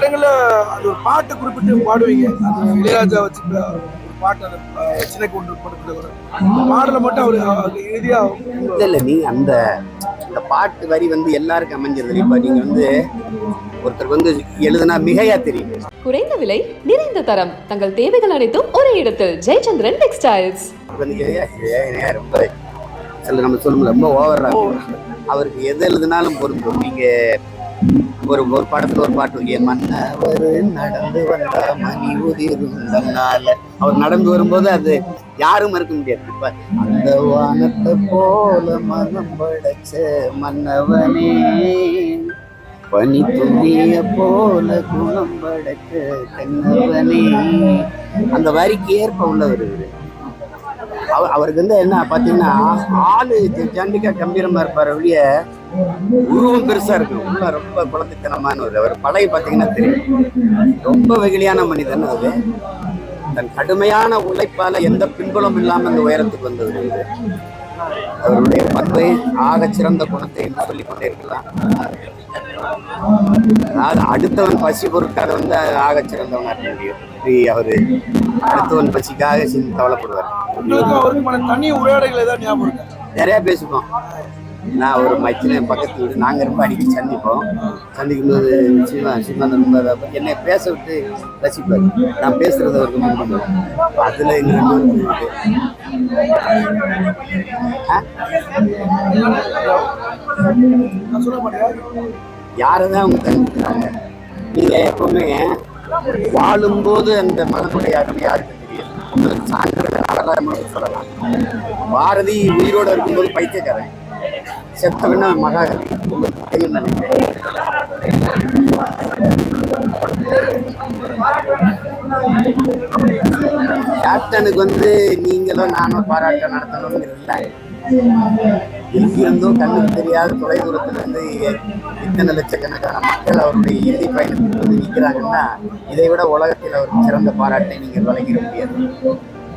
இடங்கள்ல அது ஒரு பாட்டை குறிப்பிட்டு பாடுவீங்க. அது இளையராஜா வச்சு பாட்டு அந்த அஹ், சின்ன கொண்டு படத்துல வரும். அந்த பாடலை மட்டும் அவரு அவரு இறுதியா இல்ல இல்ல நீ அந்த அந்த பாட்டு வரி வந்து எல்லாருக்கும் அமைஞ்சிருது இப்ப நீங்க வந்து ஒருத்தருக்கு வந்து எழுதுனா மிகையா தெரியும். குறைந்த விலை நிறைந்த தரம். தங்கள் தேவைகள் அனைத்தும் ஒரே இடத்தில். ஜெயச்சந்திரன் டெக்ஸ்டைல்ஸ். ரொம்ப சில நம்ம சொல்லுவோம் ரொம்ப ஓவர் அவருக்கு எது எழுதுனாலும் பொருந்தும். நீங்க ஒரு ஒரு படத்துல ஒரு பாட்டு என் மன்னவர் நடந்து வந்தா மணி உதிர்ந்தனால அவர் நடந்து வரும்போது அது யாரும் மறுக்க முடியாது. இப்ப அந்த வானத்தை போல மனம் படைச்ச மன்னவனே பனி துணிய போல குணம் படைச்ச கண்ணவனே. அந்த வரிக்கு ஏற்ப உள்ளவர் இவரு. அவருக்கு வந்து என்ன பார்த்தீங்கன்னா ஆளு ஜ- கம்பீரமாக இருப்பார் இருப்பாரு ஒழிய உருவம் பெருசா இருக்கும் உள்ள ரொம்ப குழந்தைத்தனமானவர் அவர். பழைய பார்த்தீங்கன்னா தெரியும். ரொம்ப வெகுளியான மனிதன் அது தன் கடுமையான உழைப்பால எந்த பின்புலம் இல்லாமல் அந்த உயரத்துக்கு வந்தது அவருடைய பண்பை ஆக சிறந்த குணத்தை சொல்லி கொண்டே இருக்கலாம். அதாவது அடுத்தவன் பசி பொருட்காக வந்து ஆகச் சிறந்தவனா இருக்க முடியும். அவரு அடுத்தவன் பசிக்காக சிந்தி கவலைப்படுவார். தனி ஏதாவது ஞாபகம் நிறைய பேசுவோம் நான் ஒரு மச்சின பக்கத்து வீடு நாங்கள் ரொம்ப அடிக்கடி சந்திப்போம். சந்திக்கும் போது சிவா சிவானந்த ரொம்ப என்னை பேச விட்டு ரசிப்பார். நான் பேசுறது அவருக்கு முடியும் அதுல எங்க ரெண்டு பேரும். ஆ? யாரை தான் அவங்க தெரிஞ்சுக்கிறாங்க நீங்க எப்பவுமே வாழும்போது அந்த மனசுடைய அருமை யாருக்கு தெரியும்? உங்களுக்கு வரலாறு சொல்லலாம். பாரதி உயிரோட இருக்கும்போது பைத்தியக்காரன். செத்தவனா மகாகவி. உங்களுக்கு தெரியும் நினைக்கிறேன். கேப்டனுக்கு வந்து நீங்களும் நானும் பாராட்டம் நடத்தணுங்கிறது இருந்தும் கண்ணுக்கு தெரியாத தொலைதூரத்திலிருந்து இத்தனை லட்சக்கணக்கான மக்கள் அவருடைய இறுதி பயணத்துக்கு வந்து நிற்கிறாங்கன்னா இதை விட உலகத்தில் அவருக்கு சிறந்த பாராட்டை நீங்கள் வழங்கிட முடியாது.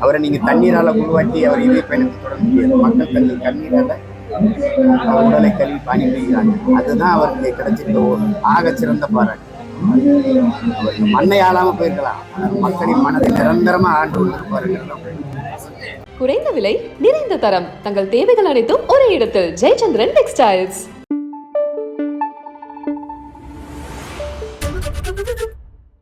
அவரை நீங்கள் தண்ணீரால் உருவாக்கி அவர் இறுதி பயணத்தை தொடர முடியாது. மக்கள் தங்கள் கண்ணீரால் உடலை கல்வி பாணி செய்கிறாங்க அதுதான் அவருக்கு கிடைச்சிருந்த ஒரு சிறந்த பாராட்டு. மண்ணை ஆளாம போயிருக்கலாம் மக்களின் மனதை நிரந்தரமா ஆண்டு கொண்டிருப்பாருங்கிறது குறைந்த விலை நிறைந்த தரம். தங்கள் தேவைகள் அனைத்தும் ஒரே இடத்தில். ஜெயச்சந்திரன் டெக்ஸ்டைல்ஸ்